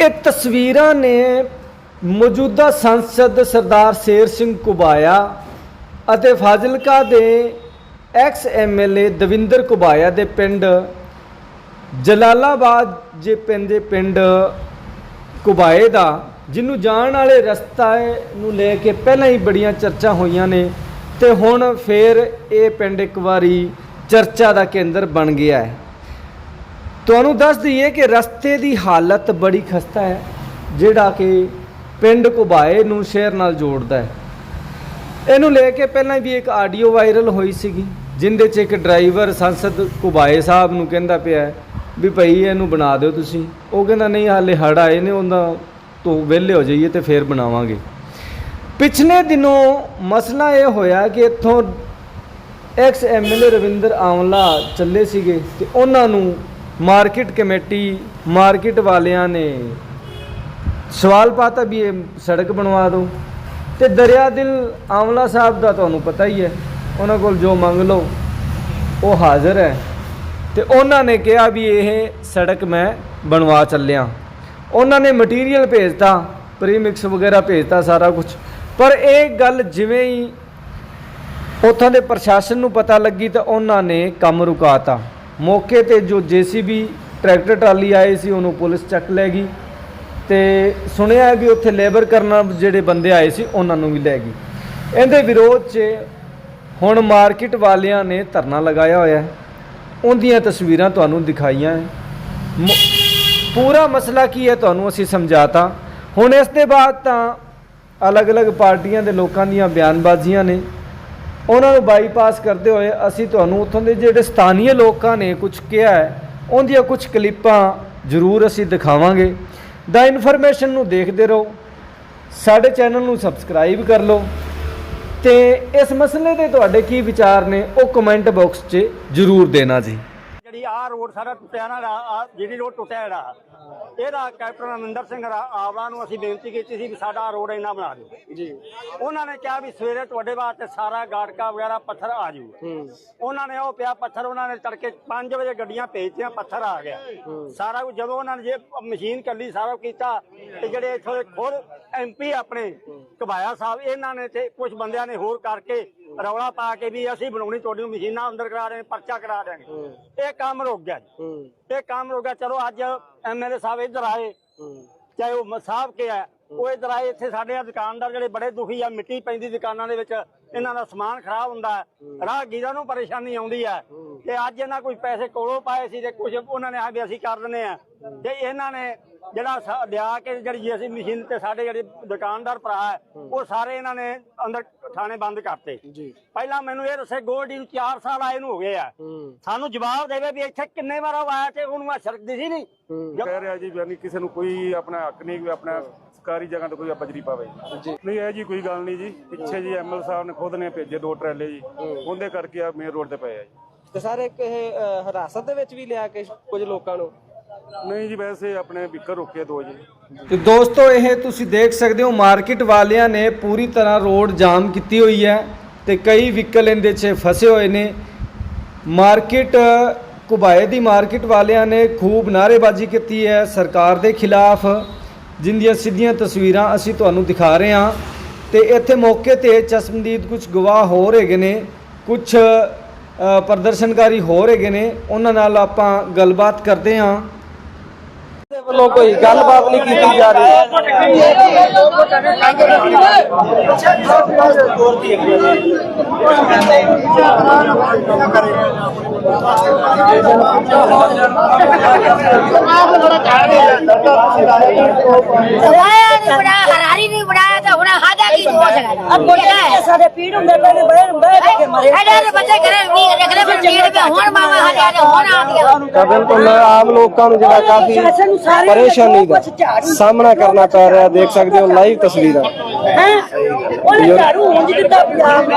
ਇਹ ਤਸਵੀਰਾਂ ਨੇ ਮੌਜੂਦਾ ਸੰਸਦ ਸਰਦਾਰ ਸ਼ੇਰ ਸਿੰਘ ਕੁਬਾਇਆ ਅਤੇ ਫਾਜ਼ਿਲਕਾ ਦੇ ਐਕਸ ਐਮਐਲਏ ਦਵਿੰਦਰ ਕੁਬਾਇਆ ਦੇ ਪਿੰਡ, ਜਲਾਲਾਬਾਦ ਜੇ ਪੈਂਦੇ ਪਿੰਡ ਕੁਬਾਏ ਦਾ, ਜਿਹਨੂੰ ਜਾਣ ਵਾਲੇ ਰਸਤਾ ਨੂੰ ਲੈ ਕੇ ਪਹਿਲਾਂ ਹੀ ਬੜੀਆਂ ਚਰਚਾ ਹੋਈਆਂ ਨੇ ਤੇ ਹੁਣ ਫੇਰ ਇਹ ਪਿੰਡ ਇੱਕ ਵਾਰੀ ਚਰਚਾ ਦਾ ਕੇਂਦਰ ਬਣ ਗਿਆ ਹੈ। ਤੁਹਾਨੂੰ ਦੱਸ ਦਈਏ ਕਿ ਰਸਤੇ ਦੀ ਹਾਲਤ ਬੜੀ ਖਸਤਾ ਹੈ, ਜਿਹੜਾ ਕਿ ਪਿੰਡ ਕੁਬਾਏ ਨੂੰ ਸ਼ਹਿਰ ਨਾਲ ਜੋੜਦਾ ਹੈ। ਇਹਨੂੰ ਲੈ ਕੇ ਪਹਿਲਾਂ ਵੀ ਇੱਕ ਆਡੀਓ ਵਾਇਰਲ ਹੋਈ ਸੀਗੀ, ਜਿੰਦੇ 'ਚ ਇੱਕ ਡਰਾਈਵਰ ਸੰਸਦ ਕੁਬਾਏ ਸਾਹਿਬ ਨੂੰ ਕਹਿੰਦਾ ਪਿਆ ਵੀ ਭਈ ਇਹਨੂੰ ਬਣਾ ਦਿਓ ਤੁਸੀਂ। ਉਹ ਕਹਿੰਦਾ, ਨਹੀਂ, ਹਾਲੇ ਹੜ ਆਏ ਨੇ ਉਹਦਾ ਤੋਂ ਵਿਹਲੇ ਹੋ ਜਾਈਏ ਤੇ ਫੇਰ ਬਣਾਵਾਂਗੇ। ਪਿਛਲੇ ਦਿਨੋਂ ਮਸਲਾ ਇਹ ਹੋਇਆ ਕਿ ਇੱਥੋਂ ਐਕਸ ਐਮਐਲਏ ਰਵਿੰਦਰ ਆਵਲਾ ਚੱਲੇ ਸੀਗੇ ਤੇ ਉਹਨਾਂ ਨੂੰ ਮਾਰਕੀਟ ਕਮੇਟੀ, ਮਾਰਕੀਟ ਵਾਲਿਆਂ ਨੇ ਸਵਾਲ ਪਾਤਾ ਵੀ ਇਹ ਸੜਕ ਬਣਵਾ ਦਿਓ। ਤੇ ਦਰਿਆ ਦਿਲ ਆਵਲਾ ਸਾਹਿਬ ਦਾ ਤੁਹਾਨੂੰ ਪਤਾ ਹੀ ਹੈ, ਉਹਨਾਂ ਕੋਲ ਜੋ ਮੰਗ ਲਓ, ਉਹ ਹਾਜ਼ਰ ਹੈ। ਤੇ ਉਹਨਾਂ ਨੇ ਕਿਹਾ ਵੀ ਇਹ ਸੜਕ ਮੈਂ ਬਣਵਾ ਚੱਲਿਆ। ਉਹਨਾਂ ਨੇ ਮਟੀਰੀਅਲ ਭੇਜਤਾ, ਪ੍ਰੀਮਿਕਸ ਵਗੈਰਾ ਭੇਜਤਾ ਸਾਰਾ ਕੁਝ ਪਰ ਇਹ ਗੱਲ ਜਿਵੇਂ ਹੀ ਉੱਥੋਂ ਦੇ ਪ੍ਰਸ਼ਾਸਨ ਨੂੰ ਪਤਾ ਲੱਗੀ ਤਾਂ ਉਹਨਾਂ ਨੇ ਕੰਮ ਰੁਕਾਤਾ ਮੌਕੇ ਤੇ ਜੋ ਜੀਸੀਬੀ ਟਰੈਕਟਰ ਟਰਾਲੀ ਆਏ ਸੀ, ਉਹਨੂੰ ਪੁਲਿਸ ਚੱਕ ਲੈ ਗਈ ਤੇ ਸੁਣਿਆ ਵੀ ਉੱਥੇ ਲੇਬਰ ਕਰਨ ਜਿਹੜੇ ਬੰਦੇ ਆਏ ਸੀ, ਉਹਨਾਂ ਨੂੰ ਵੀ ਲੈ ਗਈ। ਇਹਦੇ ਵਿਰੋਧ 'ਚ ਹੁਣ ਮਾਰਕੀਟ ਵਾਲਿਆਂ ਨੇ ਧਰਨਾ ਲਗਾਇਆ ਹੋਇਆ ਹੈ। ਉਹਦੀਆਂ ਤਸਵੀਰਾਂ ਤੁਹਾਨੂੰ ਦਿਖਾਈਆਂ ਹੈ। ਪੂਰਾ ਮਸਲਾ ਕੀ ਹੈ ਤੁਹਾਨੂੰ ਅਸੀਂ ਸਮਝਾਤਾ। ਹੁਣ ਇਸ ਦੇ ਬਾਅਦ ਤਾਂ ਅਲੱਗ-ਅਲੱਗ ਪਾਰਟੀਆਂ ਦੇ ਲੋਕਾਂ ਦੀਆਂ ਬਿਆਨਬਾਜ਼ੀਆਂ ਨੇ। ਉਹਨਾਂ ਨੂੰ ਬਾਈਪਾਸ ਕਰਦੇ ਹੋਏ ਅਸੀਂ ਤੁਹਾਨੂੰ ਉੱਥੋਂ ਦੇ ਜਿਹੜੇ ਸਥਾਨੀय ਲੋਕਾਂ ਨੇ ਕੁਝ ਕਿਹਾ ਹੈ, ਉਹਦੀਆਂ ਕੁਝ ਕਲਿੱਪਾਂ ਜ਼ਰੂਰ ਅਸੀਂ ਦਿਖਾਵਾਂਗੇ। ਦਾ ਇਨਫੋਰਮੇਸ਼ਨ ਨੂੰ ਦੇਖਦੇ ਰਹੋ, ਸਾਡੇ ਚੈਨਲ ਨੂੰ ਸਬਸਕ੍ਰਾਈਬ ਕਰ ਲਓ ਤੇ ਇਸ ਮਸਲੇ ਦੇ ਤੁਹਾਡੇ ਕੀ ਵਿਚਾਰ ਨੇ ਉਹ ਕਮੈਂਟ ਬਾਕਸ 'ਚ ਜ਼ਰੂਰ ਦੇਣਾ ਜੀ। ਆਹ ਰੋਡ ਸਾਰਾ ਟੁੱਟਿਆ ਨਾ ਜਿਹੜੀ ਰੋਡ ਟੁੱਟਿਆ ਜਿਹੜਾ ਇਹਦਾ ਕੈਪਟਨ ਅਮਰਿੰਦਰ ਸਿੰਘ ਆਵਲਾ ਨੂੰ ਅਸੀਂ ਬੇਨਤੀ ਕੀਤੀ ਸੀ ਵੀ ਸਾਡਾ ਰੋਡ ਇੰਨਾ ਬਣਾ ਦਿਓ। ਜੀ। ਉਹਨਾਂ ਨੇ ਕਿਹਾ ਵੀ ਸਵੇਰੇ ਤੁਹਾਡੇ ਵਾਸਤੇ ਸਾਰਾ ਗਾੜਕਾ ਵਗੈਰਾ ਪੱਥਰ ਆ ਜੂ ਉਹਨਾਂ ਨੇ ਉਹ ਪਿਆ ਪੱਥਰ ਉਹਨਾਂ ਨੇ ਤੜਕੇ 5 ਵਜੇ ਗੱਡੀਆਂ ਭੇਜਤੀਆਂ ਪੱਥਰ ਆ ਗਿਆ। ਸਾਰਾ ਕੁਝ ਜਦੋਂ ਉਹਨਾਂ ਨੇ ਜੇ ਮਸ਼ੀਨ ਕੱਲੀ ਸਾਰਾ ਕੀਤਾ ਤੇ ਜਿਹੜੇ ਇੱਥੋਂ ਦੇ ਖੁਦ ਐਮਪੀ ਆਪਣੇ ਕਬਾਇਆ ਸਾਹਿਬ ਇਹਨਾਂ ਨੇ ਤੇ ਕੁਝ ਬੰਦਿਆਂ ਨੇ ਹੋਰ ਕਰਕੇ ਰੌਲਾ ਪਾ ਕੇ ਵੀ ਅਸੀਂ ਬਣਾਉਣੀ ਤੁਹਾਡੀ ਮਸ਼ੀਨਾਂ ਅੰਦਰ ਕਰਾ ਰਹੇ ਪਰਚਾ ਕਰਾ ਦੇਣਗੇ ਇਹ ਕੰਮ ਰੁਕ ਗਿਆ ਜੀ। ਇਹ ਕੰਮ ਰੁਕ ਗਿਆ। ਚਲੋ ਅੱਜ ਐਮਐਲਏ ਸਾਹਿਬ ਇੱਧਰ ਆਏ। ਚਾਹੇ ਉਹ ਮ- ਸਾਹਿਬ ਕੇ ਆ ਉਹ ਇੱਧਰ ਆਏ। ਇੱਥੇ ਸਾਡੇ ਦੁਕਾਨਦਾਰ ਜਿਹੜੇ ਬੜੇ ਦੁਖੀ ਆ। ਮਿੱਟੀ ਪੈਂਦੀ ਦੁਕਾਨਾਂ ਦੇ ਵਿੱਚ। ਇਹਨਾਂ ਦਾ ਸਮਾਨ ਖਰਾਬ ਹੁੰਦਾ। ਰਾਹਗੀਰਾਂ ਨੂੰ ਪਰੇਸ਼ਾਨੀ ਆਉਂਦੀ ਹੈ। ਤੇ ਅੱਜ ਇਹਨਾਂ ਕੋਈ ਪੈਸੇ ਕੋਲੋਂ ਪਾਏ ਸੀ ਤੇ ਕੁਝ ਉਹਨਾਂ ਨੇ ਆ ਵੀ ਅਸੀਂ ਕਰ ਦਿੰਦੇ ਆ ਤੇ ਇਹਨਾਂ ਨੇ ਜਿਹੜਾ ਲਿਆ ਕੇ ਜਿਹੜੀ ਅਸੀਂ ਮਸ਼ੀਨ ਤੇ ਸਾਡੇ ਜਿਹੜੇ ਦੁਕਾਨਦਾਰ ਭਰਾ ਹੈ ਉਹ ਸਾਰੇ ਇਹਨਾਂ ਨੇ ਅੰਦਰ ਥਾਣੇ ਬੰਦ ਕਰਤੇ। ਜੀ। ਪਹਿਲਾਂ ਮੈਨੂੰ ਇਹ ਦੱਸੇ ਗੋਲਡੀ ਨੂੰ 4 ਸਾਲ ਆਏ ਨੂੰ ਹੋ ਗਏ ਆ। ਸਾਨੂੰ ਜਵਾਬ ਦੇਵੇ ਵੀ ਇੱਥੇ ਕਿੰਨੇ ਵਾਰ ਆਇਆ ਤੇ ਉਹਨੂੰ ਆ ਸੜਕ ਦਿਸੀ ਨਹੀਂ। ਕਹਿ ਰਿਹਾ ਜੀ ਨਹੀਂ ਕਿਸੇ ਨੂੰ ਕੋਈ ਆਪਣਾ ਹੱਕ ਨਹੀਂ ਵੀ ਆਪਣਾ ਸਰਕਾਰੀ ਜਗ੍ਹਾ ਤੇ ਕੋਈ ਬਜਰੀ ਪਾਵੇ। ਜੀ। ਨਹੀਂ ਇਹ ਜੀ ਕੋਈ ਗੱਲ ਨਹੀਂ ਜੀ। ਪਿੱਛੇ ਜੀ ਐਮਐਲ ਸਾਹਿਬ ਨੇ ਖੁਦ ਨੇ ਭੇਜੇ ਦੋ ਟਰੈਲੇ ਜੀ। ਉਹਦੇ ਕਰਕੇ ਆ ਮੇਨ ਰੋਡ ਤੇ ਪਏ ਆ ਜੀ। ਤੇ ਸਾਰੇ ਇੱਕ ਇਹ ਅ, ਹਿਰਾਸਤ ਦੇ ਵਿੱਚ ਵੀ ਲਿਆ ਕੇ ਕੁਝ ਲੋਕਾਂ ਨੂੰ? ਨਹੀਂ ਜੀ ਵੈਸੇ ਆਪਣੇ ਵਿਕਰ ਰੋਕੇ ਦੋ ਜੀ। ਤੇ ਦੋਸਤੋ ਇਹ ਤੁਸੀਂ ਦੇਖ ਸਕਦੇ ਹੋ ਮਾਰਕੀਟ ਵਾਲਿਆਂ ਨੇ ਪੂਰੀ ਤਰ੍ਹਾਂ ਰੋਡ ਜਾਮ ਕੀਤੀ ਹੋਈ ਹੈ ਤੇ ਕਈ ਵਹੀਕਲ ਇਹਦੇ 'ਚ ਫਸੇ ਹੋਏ ਨੇ। ਮਾਰਕੀਟ ਕੁਬਾਏ ਦੀ ਮਾਰਕੀਟ ਵਾਲਿਆਂ ਨੇ ਖੂਬ ਨਾਅਰੇਬਾਜ਼ੀ ਕੀਤੀ ਹੈ ਸਰਕਾਰ ਦੇ ਖਿਲਾਫ। ਜਿੰਦੀਆਂ ਸਿੱਧੀਆਂ ਤਸਵੀਰਾਂ ਅਸੀਂ ਤੁਹਾਨੂੰ ਦਿਖਾ ਰਹੇ ਹਾਂ। ਤੇ ਇੱਥੇ ਮੌਕੇ ਤੇ ਚਸ਼ਮਦੀਦ ਕੁਝ ਗਵਾਹ ਹੋਰ ਹੈਗੇ ਨੇ। ਕੁਝ ਪ੍ਰਦਰਸ਼ਨਕਾਰੀ ਹੋਰ ਹੈਗੇ ਨੇ ਉਹਨਾਂ ਨਾਲ ਆਪਾਂ ਗੱਲਬਾਤ ਕਰਦੇ ਹਾਂ। ਦੇ ਵੱਲੋਂ ਕੋਈ ਗੱਲਬਾਤ ਨਹੀਂ ਕੀਤੀ ਜਾ ਰਹੀ। ਨਹੀਂ ਬਣਾਇਆ ਹਰਾਰੀ ਨਹੀਂ ਹਾਦਾ ਕੀ ਹੋ। ਸਕਦਾ ਅਬ ਬੋਲਿਆ ਸਾਡੇ ਪੀੜ ਹੁੰਦੇ ਪਏ ਬੜੇ ਬੜੇ ਕੇ ਮਰੇ ਸਾਡੇ ਬੱਚੇ ਘਰੇ ਵੀ ਰੱਖਦੇ ਪਰ ਜੀੜ ਕੇ ਹੁਣ ਹਾਦਾ ਦੇ ਹੁਣ ਆ ਗਿਆ ਤਾਂ ਬਿਲਕੁਲ ਆਮ ਲੋਕਾਂ ਨੂੰ ਜਿਹੜਾ ਕਾਫੀ ਪਰੇਸ਼ਾਨੀ ਦਾ ਸਾਹਮਣਾ ਕਰਨਾ ਪੈ ਰਿਹਾ ਦੇਖ ਸਕਦੇ ਹੋ ਲਾਈਵ ਤਸਵੀਰਾਂ। ਹੈ। ਉਹਨੇ ਝਾੜੂ ਉਂਝ ਦਿੱਤਾ ਪੰਜਾਬ